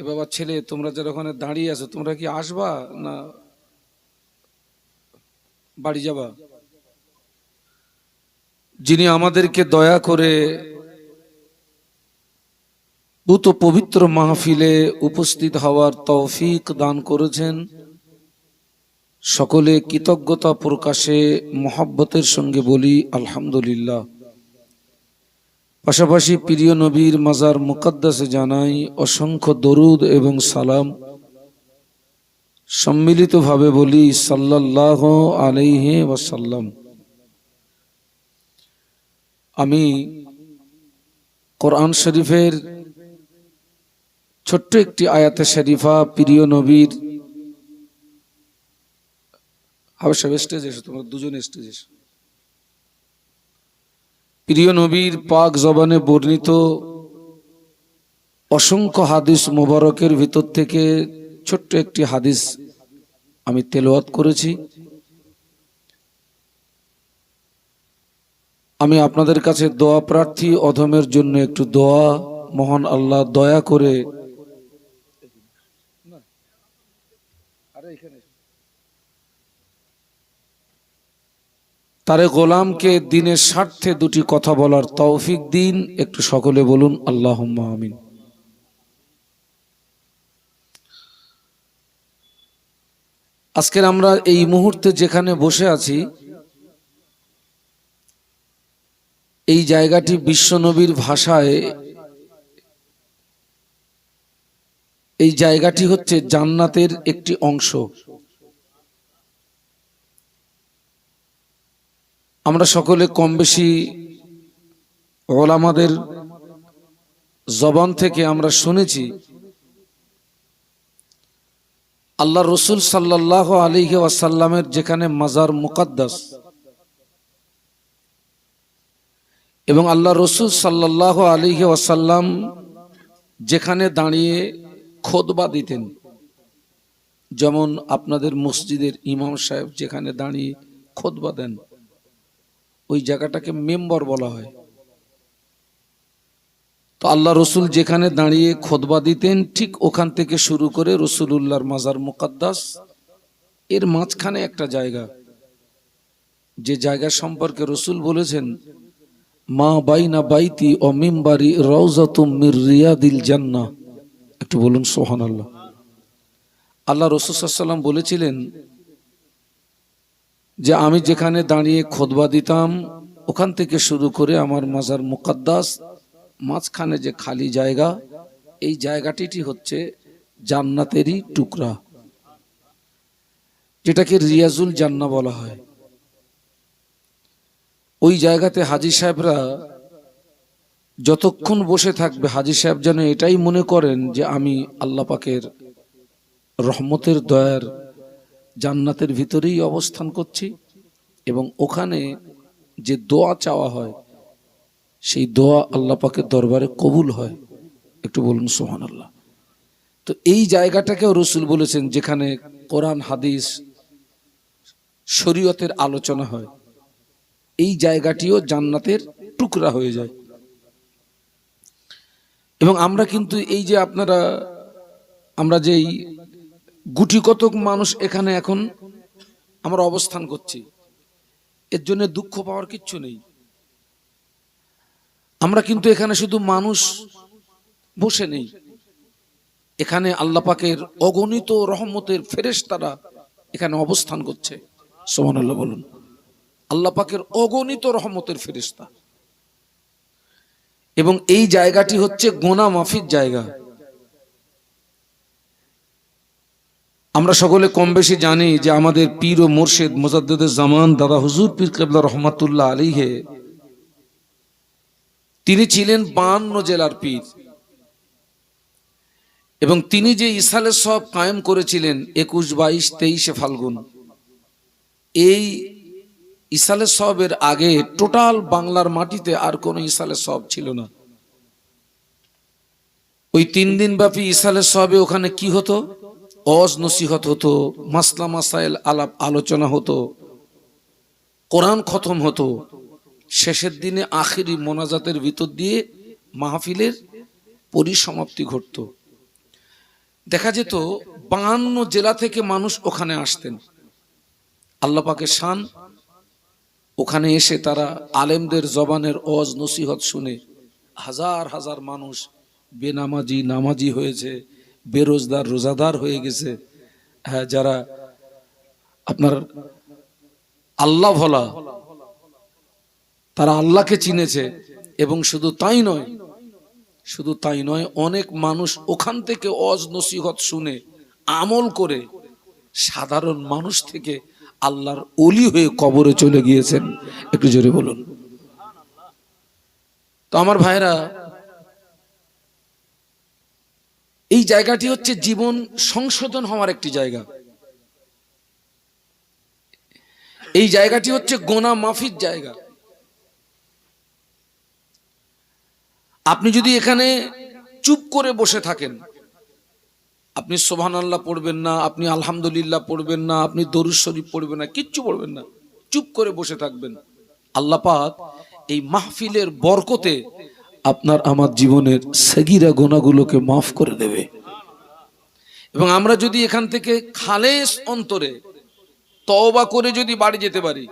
এ বাবা ছেলে, তোমরা যারা ওখানে দাঁড়িয়ে আছো, তোমরা কি আসবা না বাড়ি যাবা? যিনি আমাদেরকে দয়া করে ভূত পবিত্র মাহফিলে উপস্থিত হওয়ার তৌফিক দান করেছেন, সকলে কৃতজ্ঞতা প্রকাশে মহাব্বতের সঙ্গে বলি, আলহামদুলিল্লাহ। পাশাপাশি প্রিয় নবীর মাজার মুকদ্দাসে জানাই অসংখ্য দরুদ এবং সালাম। সম্মিলিতভাবে বলি, সাল্লাল্লাহ আলাইহি ওয়াসাল্লাম। আমি কোরআন শরীফের ছোট্ট একটি আয়াতে শরীফা প্রিয় নবীর অবশ্য স্টেজ এসো, তোমরা দুজন স্টেজ এসো। প্রিয় নবীর পাক জবানে বর্ণিত অসংখ্য হাদিস মোবারকের ভিতর থেকে ছোট্ট একটি হাদিস আমি তেলোয়াত করেছি। আমি আপনাদের কাছে দোয়া প্রার্থী অধমের জন্য একটু দোয়া, মহান আল্লাহ দয়া করে তারে গোলামকে দিনের স্বার্থে দুটি কথা বলার তৌফিক দিন। একটু সকলে বলুন আল্লাহ আমিন। আজকের আমরা এই মুহূর্তে যেখানে বসে আছি, এই জায়গাটি বিশ্বনবীর ভাষায়, এই জায়গাটি হচ্ছে জান্নাতের একটি অংশ। আমরা সকলে কম বেশি ওলামাদের জবান থেকে আমরা শুনেছি, আল্লাহ রসুল সাল্লাহ আলিহি ওয়াসাল্লামের যেখানে মাজার মুকাদ্দাস এবং আল্লাহ রসুল সাল্লাহ আলিহি ওয়াসাল্লাম যেখানে দাঁড়িয়ে খোদবা দিতেন, যেমন আপনাদের মসজিদের ইমাম সাহেব যেখানে দাঁড়িয়ে খোদবা দেন। ওই জায়গাটাকে মেম্বর বলা হয়। তো আল্লাহ রসুল যেখানে দাঁড়িয়ে খোদবা দিতেন, ঠিক ওখান থেকে শুরু করে রসুলুল্লাহর মাজার মুকাদ্দাস, এর মাঝখানে একটা জায়গা। যে জায়গা সম্পর্কে রসুল বলেছেন, মা বাইনা বাইতি ও মিম্বারি রিয়াদিল জান্না। একটু বলুন সোহান আল্লাহ আল্লাহ রসুলাম বলেছিলেন যে আমি যেখানে দাঁড়িয়ে খোদবা দিতাম, ওখান থেকে শুরু করে আমার মাজার মুকাদ্দাস, মাঝখানে যে খালি জায়গা, এই জায়গাটিটি হচ্ছে জান্নাতেরই টুকরা, যেটাকে রিয়াজুল জান্না বলা হয়। ওই জায়গাতে হাজি সাহেবরা যতক্ষণ বসে থাকবে, হাজি সাহেব যেন এটাই মনে করেন যে আমি আল্লাহ পাকের রহমতের দয়ার জান্নাতের ভিতরেই অবস্থান করছি এবং ওখানে যে দোয়া চাওয়া হয়, সেই দোয়া আল্লাহ পাকের দরবারে কবুল হয়। একটু বলুন সোহান আল্লাহ তো এই জায়গাটাকেও রসুল বলেছেন যেখানে কোরআন, হাদিস, শরীয়তের আলোচনা হয়, এই জায়গাটিও জান্নাতের টুকরা হয়ে যায়। এবং আমরা কিন্তু এই যে আপনারা, আমরা যেই গুটি কতক মানুষ এখানে এখন আমরা অবস্থান করছি। এর জন্য দুঃখ পাওয়ার কিচ্ছু নেই। আমরা কিন্তু এখানে শুধু মানুষ বসে নেই। এখানে আল্লাপাকের অগণিত রহমতের ফেরেশ তারা এখানে অবস্থান করছে। সোমান আল্লাহ বলুন। আল্লাহ পাকের অগণিত রহমতের ফেরিস্তা এবং এই জায়গাটি হচ্ছে গোনা মাফির জায়গা। আমরা সকলে কম বেশি জানি যে আমাদের পীর ও মোর্শেদ মোজাদ্দের জামান দাদা হুজুর পীর কেবলা রহমাতুল্লাহ আলীহে তিনি ছিলেন বান্ন জেলার পীর। এবং তিনি যে ইসালে সব কায়েম করেছিলেন একুশ, বাইশ, তেইশে ফাল্গুন, এই ইসালে সবের আগে টোটাল বাংলার মাটিতে আর কোনো ইসালে সব ছিল না। ওই তিন দিন ব্যাপী ইসালে সবে ওখানে কি হতো? অজ নসিহত হতো, মাসলা মাসাইল আলাপ আলোচনা হতো, কোরআন খতম হতো, শেষের দিনে আখেরি মোনাজাতের ভিতর দিয়ে মাহফিলের পরিসমাপ্তি ঘটত। দেখা যেত বাহান্ন জেলা থেকে মানুষ ওখানে আসতেন। আল্লাহ পাকের শান, ওখানে এসে তারা আলেমদের জবানের অজ নসিহত শুনে হাজার হাজার মানুষ বেনামাজি, নামাজি হয়েছে। বেরোজদার, রোজাদার হয়ে গেছে। হ্যাঁ যারা আপনার আল্লাহ ভোলা, তারা আল্লাহকে চিনেছে এবং শুধু তাই নয়, শুধু তাই নয়, অনেক মানুষ ওখান থেকে অজ নসিহত শুনে, আমল করে সাধারণ মানুষ থেকে আল্লাহর অলি হয়ে কবরে চলে গিয়েছেন। একটু জোরে বলুন। তো আমার ভাইরা এই জায়গাটি হচ্ছে জীবন সংশোধন হওয়ার একটি জায়গা। এই জায়গাটি হচ্ছে গোনা মাফির জায়গা। আপনি যদি এখানে চুপ করে বসে থাকেন, আপনি সোভান আল্লাহ পড়বেন না, আপনি আলহামদুলিল্লাহ পড়বেন না, আপনি দরুদ শরীফ পড়বেন না, কিচ্ছু পড়বেন না। চুপ করে বসে থাকবেন। আল্লাহ পাক এই মাহফিলের বরকতে আপনার আমার জীবনের সেগিরা গোনাগুলোকে মাফ করে দেবে। এবং আমরা যদি এখান থেকে খালেস অন্তরে তওবা করে যদি বাড়ি যেতে পারি,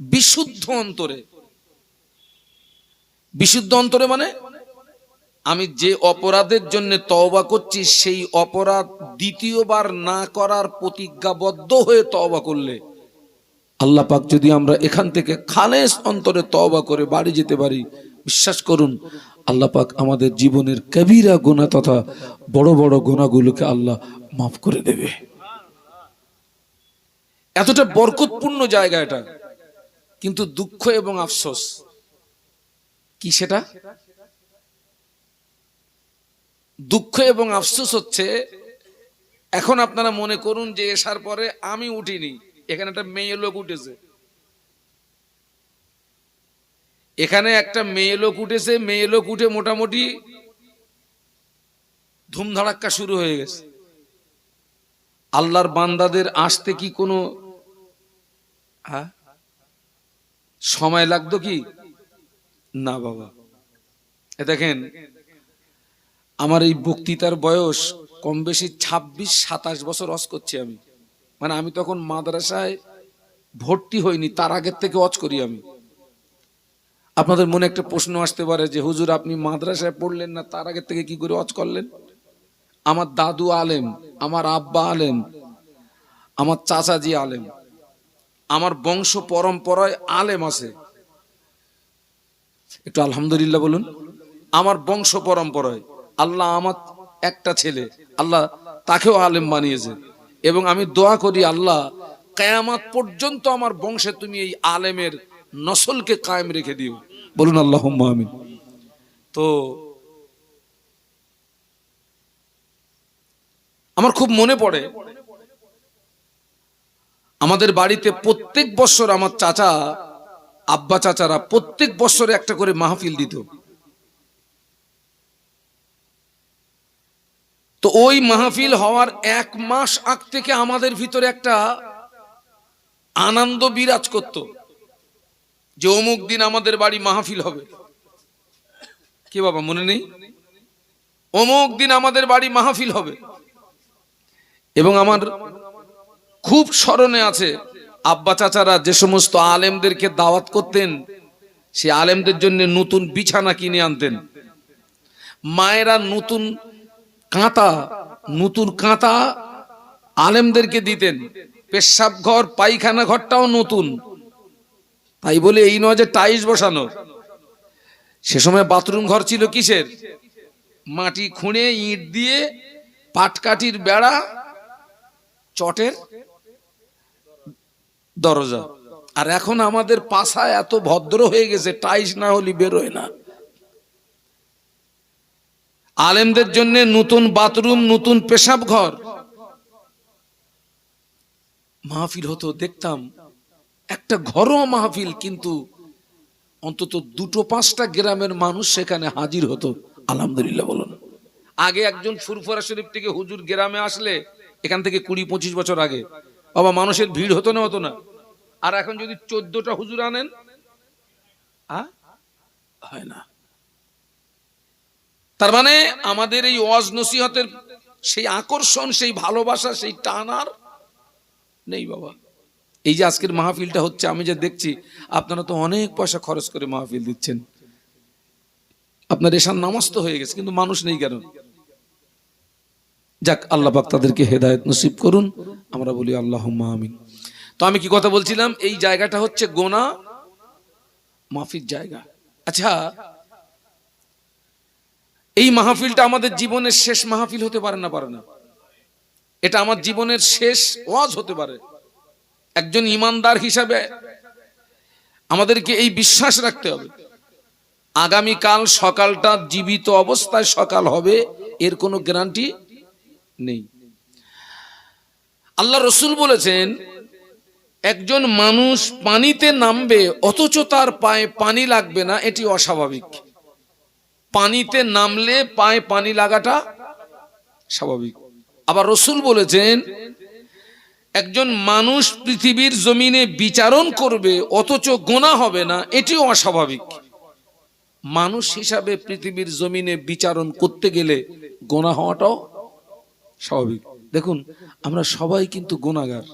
বিশুদ্ধ অন্তরে। বিশুদ্ধ অন্তরে মানে আমি যে অপরাধের জন্য তওবা করছি, সেই অপরাধ দ্বিতীয়বার না করার প্রতিজ্ঞাবদ্ধ হয়ে তওবা করলে, আল্লাহ পাক যদি আমরা এখান থেকে খালেস অন্তরে তওবা করে বাড়ি যেতে পারি বিশ্বাস করুন, আল্লাহ পাক আমাদের জীবনের কবিরা গোনা তথা বড় বড় গোনাগুলোকে আল্লাহ মাফ করে দেবে। এতটা বরকতপূর্ণ জায়গা এটা, কিন্তু দুঃখ এবং আফসোস, কি সেটা? দুঃখ এবং আফসোস হচ্ছে, এখন আপনারা মনে করুন যে এসার পরে আমি উঠিনি, এখানে একটা মেয়ে লোক উঠেছে। এখানে একটা মেয়ে লোক উঠেছে, মেয়ে লোক উঠে মোটামুটি ধুমধাড়াক্কা শুরু হয়ে গেছে। আল্লাহর বান্দাদের আসতে কি কোনো সময় লাগতো কি? না বাবা। এ দেখেন, আমার এই বক্তৃতার বয়স কম বেশি ছাব্বিশ, সাতাশ বছর অস করছি আমি। মানে আমি তখন মাদ্রাসায় ভর্তি হইনি, তার আগের থেকে অজ করি আমি। আপনাদের মনে একটা প্রশ্ন আসতে পারে যে, হুজুর, আপনি মাদ্রাসায় পড়লেন না, তার আগের থেকে কি করে অজ করলেন? আমার দাদু আলেম, আমার আব্বা আলেম, আমার চাচাজি আলেম, আমার বংশ পরম্পরায় আলেম আছে। একটু আলহামদুলিল্লাহ বলুন। আমার বংশ পরম্পরায় আল্লাহ আমার একটা ছেলে, আল্লাহ তাকেও আলেম বানিয়েছে। এবং আমি দোয়া করি, আল্লাহ, কায়ামাত পর্যন্ত আমার বংশে তুমি এই আলেমের নসলকে কায়েম রেখে দিও। বলুন আল্লাহ আমিন। তো, আমার খুব মনে পড়ে, আমাদের বাড়িতে প্রত্যেক বছর আমার চাচা, আব্বা চাচারা প্রত্যেক বছরে একটা করে মাহফিল দিত। তো ওই মাহফিল হওয়ার এক মাস আগ থেকে আমাদের ভিতরে একটা আনন্দ বিরাজ করত। যে অমুক দিন আমাদের বাড়ি মাহফিল হবে। কি বাবা, মনে নেই? অমুক দিন আমাদের বাড়ি মাহফিল হবে। এবং আমার খুব স্মরণে আছে, আব্বা চাচারা যে সমস্ত আলেমদেরকে দাওয়াত করতেন সে আলেমদের জন্য নতুন বিছানা কিনে আনতেন। মায়েরা নতুন কাঁথা নতুন কাঁথা আলেমদেরকে দিতেন। পেশাব ঘর, পায়খানা ঘরটাও নতুন। তাই বলে এই নয় যে টাইস বসানো। সে সময় বাথরুম ঘর ছিল কিসের? মাটি খুঁড়ে ইট দিয়ে পাটকাঠির বেড়া, চটের দরজা। আর এখন আমাদের পাশা এত ভদ্র হয়ে গেছে টাইস না হলে বেরোয় না। আলেমদের জন্য নতুন বাথরুম, নতুন পেশাব ঘর। মাহফিল হতো, দেখতাম একটা ঘরোয়া মাহফিল, কিন্তু অন্তত দুটো পাঁচটা গ্রামের মানুষ সেখানে হাজির হতো, আলহামদুলিল্লাহ বলুন। আগে একজন ফুরফুরা শরীফ থেকে হুজুর গ্রামে আসলে, এখান থেকে কুড়ি পঁচিশ বছর আগে। বাবা, মানুষের ভিড় হতো না হতো না। আর এখন যদি চোদ্দটা হুজুর আনেন হয় না। তার মানে আমাদের এই ওয়াজ নসিহতের সেই আকর্ষণ, সেই ভালোবাসা, সেই টান আর নেই বাবা। এই যে আজকের মাহফিলটা হচ্ছে, আমি যে দেখছি, আপনারা তো অনেক পয়সা খরচ করে মাহফিল দিচ্ছেন। আপনার এসার নামাজ তো হয়ে গেছে, কিন্তু মানুষ নেই কেন? যাক, আল্লাহ পাক তাদেরকে হেদায়েত নসিব করুন, আমরা বলি আল্লাহ আমিন। তো আমি কি কথা বলছিলাম? এই জায়গাটা হচ্ছে গোনা মাফির জায়গা। আচ্ছা এই মাহফিলটা আমাদের জীবনের শেষ মাহফিল হতে পারে না পারে না। এটা আমার জীবনের শেষ ওয়াজ হতে পারে। একজন ইমানদার হিসাবে আমাদেরকে এই বিশ্বাস রাখতে হবে। আগামীকাল সকালটা জীবিত অবস্থায় সকাল হবে, এর কোনো গ্যারান্টি নেই। আল্লাহ রসুল বলেছেন, একজন মানুষ পানিতে নামবে, অথচ তার পায়ে পানি লাগবে না, এটি অস্বাভাবিক। পানিতে নামলে পায়ে পানি লাগাটা স্বাভাবিক। আবার রসুল বলেছেন একজন মানুষ পৃথিবীর জমিনে বিচারণ করবে, অথচ গোনা হবে না, এটিও অস্বাভাবিক। মানুষ হিসাবে পৃথিবীর জমিনে বিচারণ করতে গেলে গোনা হওয়াটাও স্বাভাবিক। দেখুন, আমরা সবাই কিন্তু গোনাগার।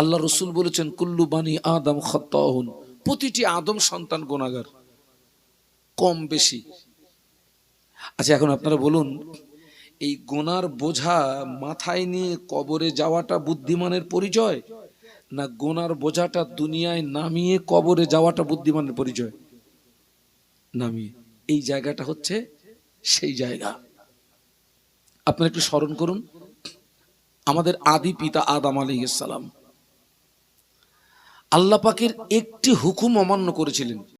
আল্লাহ রসুল বলেছেন, কুল্লু বানি আদম খত্তাহন। প্রতিটি আদম সন্তান গোনাগার, কম বেশি। আচ্ছা এখন আপনারা বলুন এই গোনার বোঝা মাথায় নিয়ে কবরে যাওয়াটা বুদ্ধিমানের পরিচয়? না গোনার বোঝাটা দুনিয়ায় নামিয়ে কবরে যাওয়াটা বুদ্ধিমানের পরিচয়? নামিয়ে। এই জায়গাটা হচ্ছে সেই জায়গা। আপনারা একটু স্মরণ করুন, আমাদের আদি পিতা আদাম আলী সালাম আল্লাহ পাকের একটি হুকুম অমান্য করেছিলেন।